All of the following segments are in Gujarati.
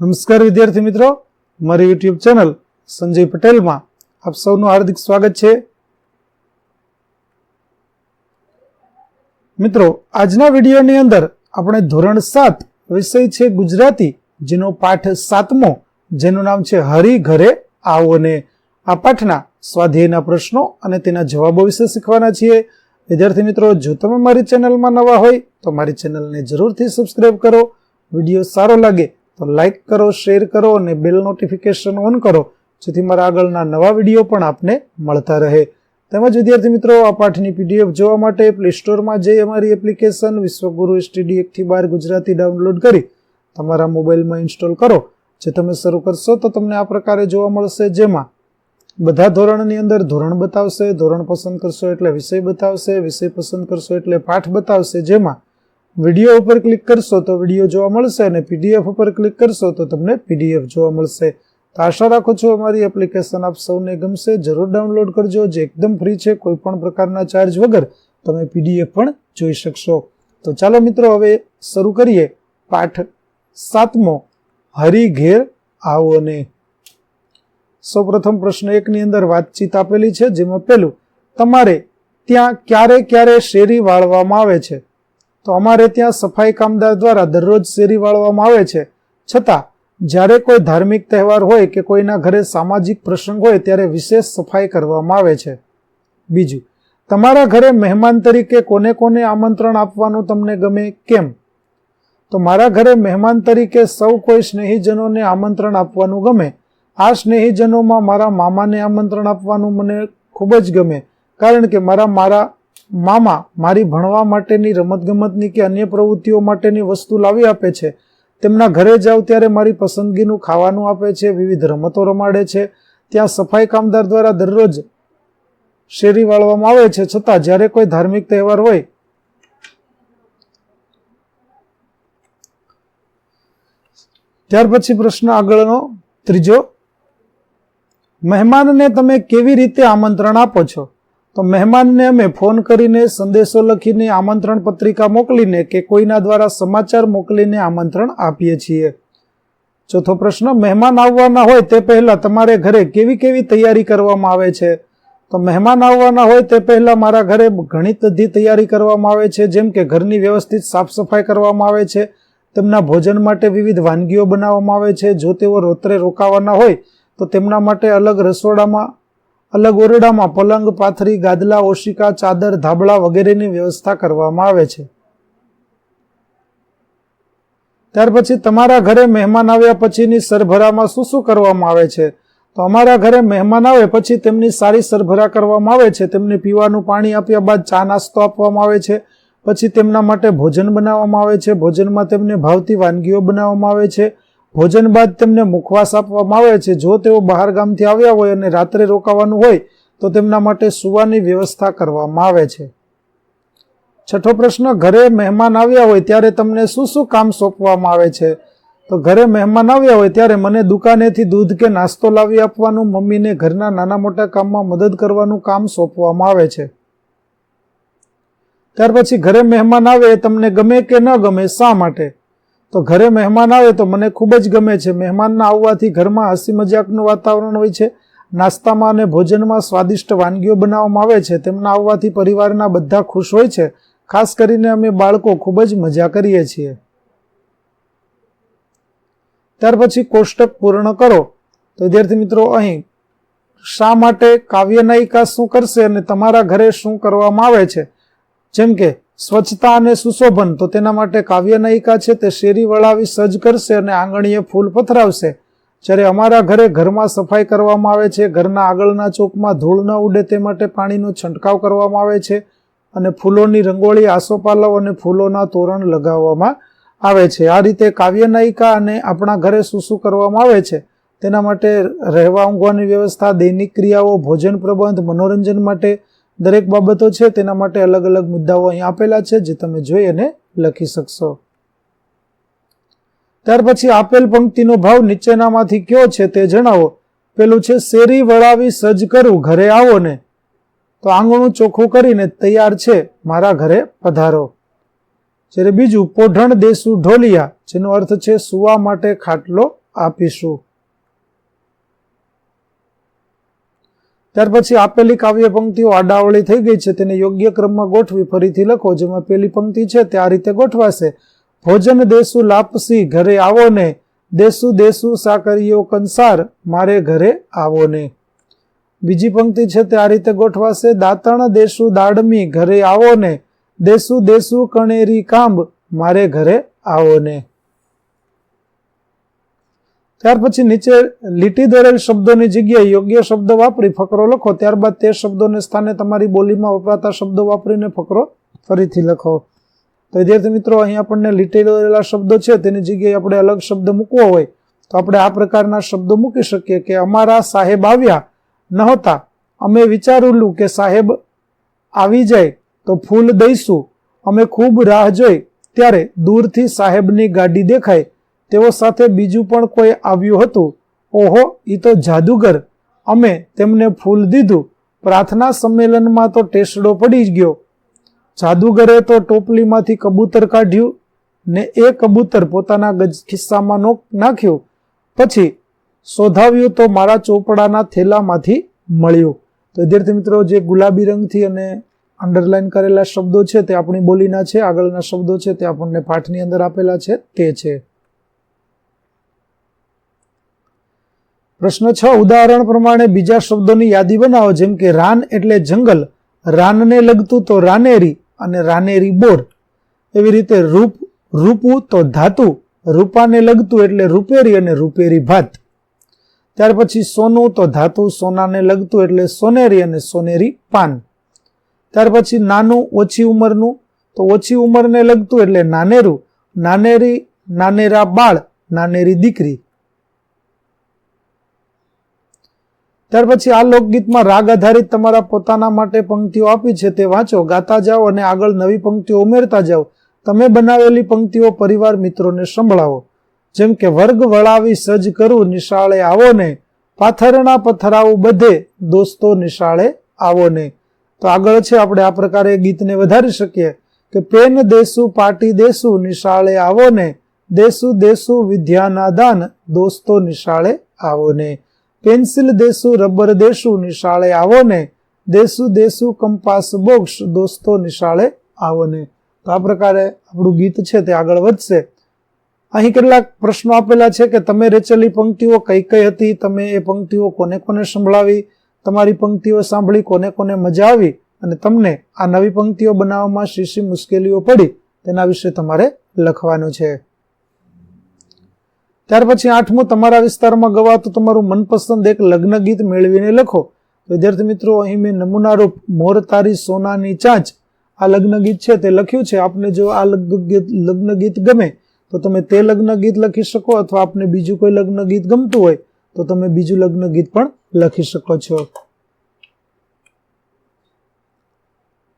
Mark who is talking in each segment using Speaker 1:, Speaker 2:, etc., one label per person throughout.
Speaker 1: નમસ્કાર વિદ્યાર્થી મિત્રો. મારી યુટ્યુબ ચેનલ સંજય પટેલમાં આપ સૌનું હાર્દિક સ્વાગત છે. મિત્રો, આજના વિડીયોની અંદર આપણે ધોરણ સાત વિષય છે ગુજરાતી, જેનો પાઠ સાતમો, જેનું નામ છે હરી ઘરે આવો ને આ પાઠના સ્વાધ્યાયના પ્રશ્નો અને તેના જવાબો વિશે શીખવાના છીએ. વિદ્યાર્થી મિત્રો, જો તમે મારી ચેનલમાં નવા હોય તો મારી ચેનલને જરૂરથી સબસ્ક્રાઈબ કરો. વીડિયો સારો લાગે તો લાઈક કરો શેર કરો અને બેલ નોટિફિકેશન ઓન કરો, જેથી મારા આગળના નવા વીડિયો પણ આપને મળતા રહે. તેમજ વિદ્યાર્થી મિત્રો, આ પાઠની પીડીએફ જોવા માટે પ્લે સ્ટોરમાં જઈ અમારી એપ્લિકેશન વિશ્વગુરુ એસટીડી એકથી બાર ગુજરાતી ડાઉનલોડ કરી તમારા મોબાઈલમાં ઇન્સ્ટોલ કરો. જે તમે શરૂ કરશો તો તમને આ પ્રકારે જોવા મળશે. જેમાં બધા ધોરણની અંદર ધોરણ બતાવશે, ધોરણ પસંદ કરશો એટલે વિષય બતાવશે, વિષય પસંદ કરશો એટલે પાઠ બતાવશે. જેમાં વીડિયો ઉપર ક્લિક કરશો તો વીડિયો જોવા મળશે અને પીડીએફ ઉપર ક્લિક કરશો તો તમને પીડીએફ જોવા મળશે. તો આશા રાખું છું અમારી એપ્લિકેશન આપ સૌને ગમશે. જરૂર ડાઉનલોડ કરજો. જે એકદમ ફ્રી છે કોઈ પણ પ્રકારના ચાર્જ વગર તમે પીડીએફ પણ જોઈ શકશો. તો ચાલો મિત્રો, હવે શરૂ કરીએ પાઠ સાતમો. હરી ઘેર આવો ને સૌપ્રથમ પ્રશ્ન એકની અંદર વાતચીત આપેલી છે, જેમાં પેલું તમારે ત્યાં ક્યારે ક્યારે શેરી વાળવામાં આવે છે? તો અમારે ત્યાં સફાઈ કામદાર દ્વારા દરરોજ શેરી વાળવામાં આવે છે. છતાં, જ્યારે કોઈ ધાર્મિક તહેવાર હોય કે કોઈના ઘરે સામાજિક પ્રસંગ હોય ત્યારે વિશેષ સફાઈ કરવામાં આવે છે. બીજું, તમારા ઘરે મહેમાન તરીકે કોને કોને આમંત્રણ આપવાનું તમને ગમે, કેમ? તો મારા ઘરે મહેમાન તરીકે સૌ કોઈ સ્નેહીજનોને આમંત્રણ આપવાનું ગમે. આ સ્નેહીજનોમાં મારા મામાને આમંત્રણ આપવાનું મને ખૂબ જ ગમે, કારણ કે મારા મારા મામા મારી ભણવા માટેની રમતગમતની કે અન્ય પ્રવૃત્તિઓ માટેની વસ્તુ લાવી આપે છે, તેમના ઘરે જાઉં ત્યારે મારી પસંદગીનું ખાવાનું આપે છે, વિવિધ રમતો રમાડે છે, ત્યાં સફાઈ કામદાર દ્વારા દરરોજ શેરી વાળવામાં આવે છે, છતાં જ્યારે કોઈ ધાર્મિક તહેવાર હોય, ત્યાર પછી પ્રશ્ન આગળનો, ત્રીજો, મહેમાનને તમે કેવી રીતે આમંત્રણ આપો છો? તો મહેમાનને અમે ફોન કરીને સંદેશો લખીને આમંત્રણ પત્રિકા મોકલીને કે કોઈના દ્વારા સમાચાર મોકલીને આમંત્રણ આપીએ છીએ. ચોથો પ્રશ્ન, મહેમાન આવવાના હોય તે પહેલાં તમારે ઘરે કેવી કેવી તૈયારી કરવામાં આવે છે? તો, મહેમાન આવવાના હોય તે પહેલાં મારા ઘરે ઘણી બધી તૈયારી કરવામાં આવે છે, જેમ કે ઘરની વ્યવસ્થિત સાફ સફાઈ કરવામાં આવે છે, તેમના ભોજન માટે વિવિધ વાનગીઓ બનાવવામાં આવે છે, જો તેઓ રોત્રે રોકાવાના હોય તો તેમના માટે અલગ રસોડામાં અલગ ઓરડામાં પલંગ, પાથરી, ગાદલા, ઓશિકા, ચાદર, ધાબળા વગેરેની વ્યવસ્થા કરવામાં આવે છે. ત્યાર પછી તમારા ઘરે મહેમાન આવ્યા પછીની સરભરામાં શું શું કરવામાં આવે છે? તો અમારા ઘરે મહેમાન આવે પછી તેમની સારી સરભરા કરવામાં આવે છે, તેમને પીવાનું પાણી આપ્યા બાદ ચા નાસ્તો આપવામાં આવે છે, પછી તેમના માટે ભોજન બનાવવામાં આવે છે, ભોજનમાં તેમને ભાવતી વાનગીઓ બનાવવામાં આવે છે ભોજન બાદ તેમને મુખવાસ આપવામાં આવે છે. જો તેઓ બહાર ગામથી આવ્યા હોય અને રાત્રે રોકાવાનું હોય, તો તેમના માટે સુવાની વ્યવસ્થા કરવામાં આવે છે. છઠ્ઠો પ્રશ્ન, ઘરે મહેમાન આવ્યા હોય ત્યારે તમને શું શું કામ સોંપવામાં આવે છે? તો ઘરે મહેમાન આવ્યા હોય ત્યારે મને દુકાનેથી દૂધ કે નાસ્તો લાવી આપવાનું, મમ્મીને ઘરના નાના મોટા કામમાં મદદ કરવાનું કામ સોંપવામાં આવે છે. ત્યાર પછી ઘરે મહેમાન આવે તમને ગમે કે ન ગમે, શા માટે? તો ઘરે મહેમાન આવે તો મને ખૂબ જ ગમે છે. મહેમાનના આવવાથી ઘરમાં હસી મજાકનું વાતાવરણ હોય છે. નાસ્તામાં અને ભોજનમાં સ્વાદિષ્ટ વાનગીઓ બનાવવામાં આવે છે. તેમના આવવાથી પરિવારના બધા ખુશ હોય છે. ખાસ કરીને અમે બાળકો ખૂબ જ મજા કરીએ છીએ. ત્યાર પછી કોષ્ટક પૂર્ણ કરો. તો વિદ્યાર્થી મિત્રો, અહીં શા માટે કાવ્ય નાયિકા શું કરશે અને તમારા ઘરે શું કરવામાં આવે છે? જેમ કે સ્વચ્છતા અને સુશોભન તો તેના માટે કાવ્ય નાયિકા છે, તે શેરી વળાવી સજ્જ કરશે અને આંગણીએ ફૂલ પથરાવશે. જ્યારે અમારા ઘરે ઘરમાં સફાઈ કરવામાં આવે છે, ઘરના આગળના ચોકમાં ધૂળ ન ઉડે તે માટે પાણીનો છંટકાવ કરવામાં આવે છે અને ફૂલોની રંગોળી, આસોપાલવ અને ફૂલોના તોરણ લગાવવામાં આવે છે. આ રીતે કાવ્ય નાયિકા અને આપણા ઘરે શું શું કરવામાં આવે છે. તેના માટે રહેવા ઊંઘવાની વ્યવસ્થા, દૈનિક ક્રિયાઓ, ભોજન પ્રબંધ, મનોરંજન માટે દરેક બાબતો છે, તેના માટે અલગ અલગ મુદ્દાઓ અહીં આપેલા છે, જે તમે જોઈ અને લખી શકશો. ત્યાર પછી આપેલ પંક્તિનો ભાવ નીચેનામાંથી કયો છે તે જણાવો. પેલું છે, શેરી વળાવી સજ્જ કરું, ઘરે આવો ને. તો આંગણું ચોખ્ખું કરીને તૈયાર છે, મારા ઘરે પધારો. જ્યારે બીજું, પોઢણ દેસુ ઢોલિયા જેનો અર્થ છે, સુવા માટે ખાટલો આપીશું. ત્યાર પછી આપેલી કાવ્ય પંક્તિઓ આડાવળી થઈ ગઈ છે. તેને યોગ્ય ક્રમમાં ગોઠવી ફરીથી લખો. જેમાં પેલી પંક્તિ છે, તે આ રીતે ગોઠવાશે. ભોજન દેસુ લાપસી, ઘરે આવો ને. દેસુ દેસુ, સાકરીઓ, કંસાર. મારે ઘરે આવો ને. બીજી પંક્તિ છે, તે આ રીતે ગોઠવાશે. દાતણ દેસુ દાડમી, ઘરે આવો ને. દેસુ દેસુ, કણેરી કાંબ. મારે ઘરે આવો ને. ત્યાર પછી નીચે લીટી દોરેલ શબ્દોની જગ્યાએ યોગ્ય શબ્દ વાપરી ફકરો લખો. ત્યારબાદ તે શબ્દોને સ્થાને તમારી બોલીમાં વપરાતા શબ્દો વાપરીને ફકરો ફરીથી લખો. તો વિદ્યાર્થી મિત્રો, અહીં આપણને લીટી દોરેલા શબ્દો છે, તેની જગ્યાએ આપણે અલગ શબ્દ મૂકવો હોય, તો આપણે આ પ્રકારના શબ્દો મૂકી શકીએ કે અમારા સાહેબ આવ્યા નહોતા. અમે વિચારેલું કે સાહેબ આવી જાય તો ફૂલ દઈશું. અમે ખૂબ રાહ જોઈ. ત્યારે દૂરથી સાહેબની ગાડી દેખાય. તેઓ સાથે બીજું પણ કોઈ આવ્યું હતું? ઓહો એ તો જાદુગર. અમે તેમને ફૂલ દીધું. પ્રાર્થના સંમેલનમાં તો ટેસડો પડી જ ગયો. જાદુગરે તો ટોપલીમાંથી કબૂતર કાઢ્યું ને એ કબૂતર પોતાના ગજ ખિસ્સામાં નાખ્યું. પછી શોધાવ્યું તો મારા ચોપડાના થેલામાંથી મળ્યું. તો વિદ્યાર્થી મિત્રો, જે ગુલાબી રંગથી અને અંડરલાઈન કરેલા શબ્દો છે તે આપણી બોલીના છે, આગળના શબ્દો છે તે આપણને પાઠની અંદર આપેલા છે, તે છે. પ્રશ્ન છ, ઉદાહરણ પ્રમાણે બીજા શબ્દોની યાદી બનાવો, જેમ કે રાન એટલે જંગલ, રાનને લગતું તો રાનેરી અને રાનેરી બોર. એવી રીતે રૂપ, રૂપું તો ધાતુ, રૂપાને લગતું એટલે રૂપેરી અને રૂપેરી ભાત. ત્યાર પછી સોનું તો ધાતુ, સોનાને લગતું એટલે સોનેરી અને સોનેરી પાન. ત્યાર પછી નાનું, ઓછી ઉંમરનું, તો ઓછી ઉંમરને લગતું એટલે નાનેરું. નાનેરી, નાનેરા બાળ, નાનેરી દીકરી. ત્યાર પછી આ લોકગીતમાં રાગ આધારિત તમારા પોતાના માટે પંક્તિઓ આપી છે તે વાંચો, ગાતા જાઓ અને આગળ નવી પંક્તિઓ ઉમેરતા જાઓ. તમે બનાવેલી પંક્તિઓ પરિવાર મિત્રોને સંભળાવો. જેમ કે, વર્ગ વળાવી સજ્જ કરું, નિશાળે આવો ને. પાથરના પથરાવું બધે, દોસ્તો નિશાળે આવો ને. તો આગળ છે, આપણે આ પ્રકારે ગીતને વધારી શકીએ કે, પેન દેસુ, પાટી દેશું નિશાળે આવો ને. દેસુ દેસુ વિદ્યાના દાન દોસ્તો નિશાળે આવો ને. પેન્સિલ દેસુ, રબર દેસુ, નિશાળે આવો ને દેસુ દેસુ, કંપાસ બોક્સ દોસ્તો, નિશાળે આવો ને તો આ પ્રકારે આપણું ગીત છે તે આગળ વધશે. અહીં કેટલાક પ્રશ્નો આપેલા છે કે તમે રેચેલી પંક્તિઓ કઈ કઈ હતી? તમે એ પંક્તિઓ કોને કોને સંભળાવી? તમારી પંક્તિઓ સાંભળી કોને કોને મજા આવી? અને તમને આ નવી પંક્તિઓ બનાવવામાં શી શી મુશ્કેલીઓ પડી? તેના વિશે તમારે લખવાનું છે. ત્યાર પછી આઠમું, તમારા વિસ્તારમાં ગવાતું તમારું મનપસંદ એક લગ્ન ગીત મેળવીને લખો. વિદ્યાર્થી મિત્રો, અહીં મેં નમૂનારૂપ મોર તારી સોનાની ચાંચ આ લગ્ન ગીત છે તે લખ્યું છે. આપને જો આ લગ્ન ગીત ગમે, તો તમે તે લગ્ન ગીત લખી શકો અથવા આપને બીજું કોઈ લગ્ન ગીત ગમતું હોય, તો તમે બીજું લગ્ન ગીત પણ લખી શકો છો.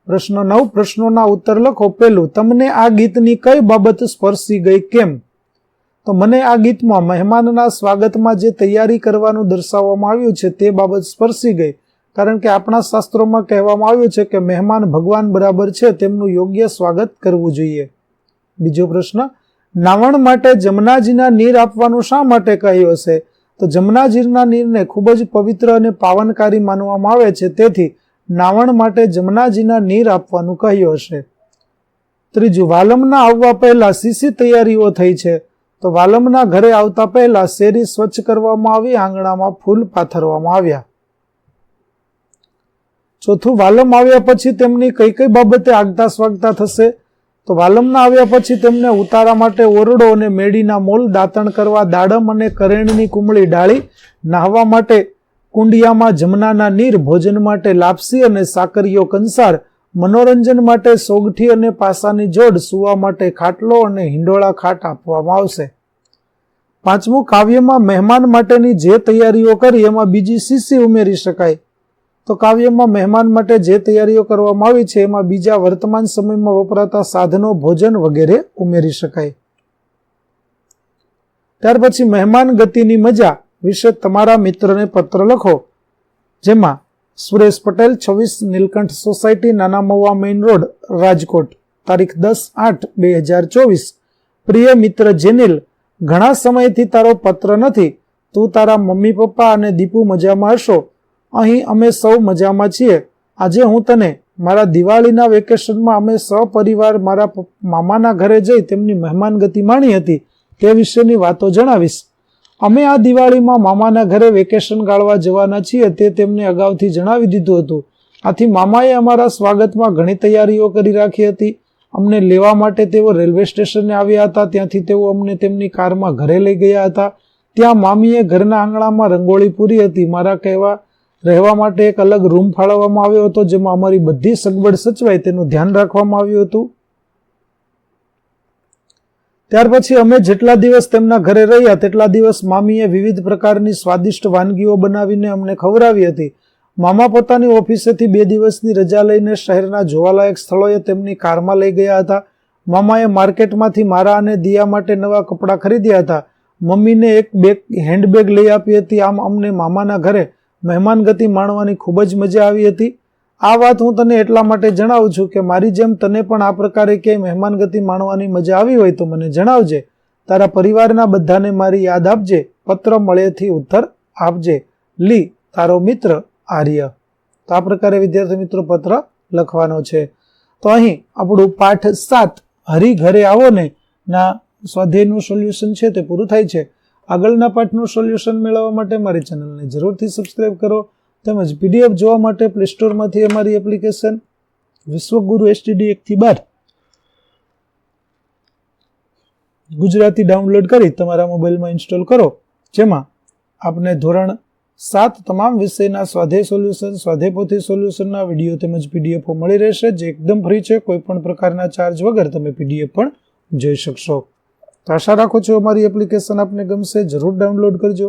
Speaker 1: પ્રશ્ન નવ, પ્રશ્નોના ઉત્તર લખો. પેલું તમને આ ગીતની કઈ બાબત સ્પર્શી ગઈ, કેમ? તો મને આ ગીતમાં મહેમાનના સ્વાગતમાં જે તૈયારી કરવાનું દર્શાવવામાં આવ્યું છે તે બાબત સ્પર્શી ગઈ. કારણ કે આપણા શાસ્ત્રોમાં કહેવામાં આવ્યું છે કે મહેમાન ભગવાન બરાબર છે તેમનું યોગ્ય સ્વાગત કરવું જોઈએ. બીજો પ્રશ્ન, નાવણ માટે જમનાજીના નીર આપવાનું શા માટે કહ્યું હશે? તો જમનાજીના નીરને ખૂબ જ પવિત્ર અને પાવનકારી માનવામાં આવે છે, તેથી નાવણ માટે જમનાજીના નીર આપવાનું કહ્યું હશે. ત્રીજું, વાલમના આવવા પહેલા સીસી તૈયારીઓ થઈ છે? તો વાલમના ઘરે આવતા પહેલા શેરી સ્વચ્છ કરવામાં આવી, આંગણામાં ફૂલ પાથરવામાં આવ્યા. ચોથું, વાલમ આવ્યા પછી તેમની કઈ કઈ બાબતે આગતા સ્વાગતા થશે? તો વાલમના આવ્યા પછી તેમને ઉતારા માટે ઓરડો અને મેડીના મોલ દાંતણ કરવા દાડમ અને કરેણની કુમળી ડાળી, નાહવા માટે કુંડિયામાં જમનાના નીર ભોજન માટે લાપસી અને સાકરીઓ કંસાર મનોરંજન માટે સોગઠી અને પાસાની જોડ સુવા માટે ખાટલો અને હિંડોળા ખાટ આપવામાં આવશે. પાંચમું, કાવ્યમાં મહેમાન માટેની જે તૈયારીઓ કરી એમાં બીજી શીશી ઉમેરી શકાય? તો કાવ્યમાં મહેમાન માટે જે તૈયારીઓ કરવામાં આવી છે, એમાં બીજા વર્તમાન સમયમાં વપરાતા સાધનો, ભોજન વગેરે ઉમેરી શકાય. ત્યાર પછી મહેમાન ગતિની મજા વિશે તમારા મિત્રને પત્ર લખો, જેમાં સુરેશ પટેલ, છવ્વીસ નીલકંઠ સોસાયટી, નાના મવા મેઇન રોડ, રાજકોટ. તારીખ દસ આઠ બે હજાર ચોવીસ. પ્રિય મિત્ર જેનિલ, ઘણા સમયથી તારો પત્ર નથી. તું તારા મમ્મી, પપ્પા અને દીપુ મજામાં હશો. અહીં અમે સૌ મજામાં છીએ. આજે હું તને મારા દિવાળીના વેકેશનમાં અમે સપરિવાર મારા મામાના ઘરે જઈ તેમની મહેમાનગતિ માણી હતી તે વિશેની વાતો જણાવીશ. અમે આ દિવાળીમાં મામાના ઘરે વેકેશન ગાળવા જવાના છીએ તે તેમને અગાઉથી જણાવી દીધું હતું. આથી મામાએ અમારા સ્વાગતમાં ઘણી તૈયારીઓ કરી રાખી હતી. અમને લેવા માટે તેઓ રેલવે સ્ટેશને આવ્યા હતા, ત્યાંથી તેઓ અમને તેમની કારમાં ઘરે લઈ ગયા હતા. ત્યાં મામીએ ઘરના આંગણામાં રંગોળી પૂરી હતી. મારા કહેવા, રહેવા માટે એક અલગ રૂમ ફાળવવામાં આવ્યો હતો, જેમાં અમારી બધી સગવડ સચવાય તેનું ધ્યાન રાખવામાં આવ્યું હતું. ત્યાર પછી અમે જેટલા દિવસ તેમના ઘરે રહ્યા, તેટલા દિવસ મામીએ વિવિધ પ્રકારની સ્વાદિષ્ટ વાનગીઓ બનાવીને અમને ખવડાવી હતી. મામા પોતાની ઓફિસેથી બે દિવસની રજા લઈને શહેરના જોવાલાયક સ્થળોએ તેમની કારમાં લઈ ગયા હતા. મામાએ માર્કેટમાંથી મારા અને દિયા માટે નવા કપડાં ખરીદ્યા હતા. મમ્મીને એક બેગ, હેન્ડબેગ લઈ આપી હતી. આમ અમને મામાના ઘરે મહેમાનગતિ માણવાની ખૂબ જ મજા આવી હતી. આ વાત હું તને એટલા માટે જણાવું છું કે મારી જેમ તને પણ આ પ્રકારે ક્યાંય મહેમાનગતિ માણવાની મજા આવી હોય તો મને જણાવજે. તારા પરિવારના બધાને મારી યાદ આપજે. પત્ર મળેથી ઉત્તર આપજે. લી, તારો મિત્ર આર્ય. તો આ પ્રકારે વિદ્યાર્થી મિત્રો પત્ર લખવાનો છે. તો અહીં આપણું પાઠ સાત, હરી ઘરે આવો ને. ના, સ્વાધ્યાયનું સોલ્યુશન છે તે પૂરું થાય છે. આગળના પાઠનું સોલ્યુશન મેળવવા માટે મારી ચેનલને જરૂરથી સબસ્ક્રાઈબ કરો. તેમજ પીડીએફ જોવા માટે પ્લે સ્ટોરમાંથી અમારી એપ્લિકેશન વિશ્વગુરુ એસટીડી એકથી બાર ગુજરાતી ડાઉનલોડ કરી તમારા મોબાઈલમાં ઇન્સ્ટોલ કરો. જેમાં આપને ધોરણ સાત તમામ વિષયના સ્વાધ્યાય સોલ્યુશન સ્વાધ્યાય સોલ્યુશનના વીડિયો તેમજ પીડીએફો મળી રહેશે. જે એકદમ ફ્રી છે. કોઈ પણ પ્રકારના ચાર્જ વગર તમે પીડીએફ પણ જોઈ શકશો. તો આશા રાખું છું અમારી એપ્લિકેશન આપને ગમશે. જરૂર ડાઉનલોડ કરજો.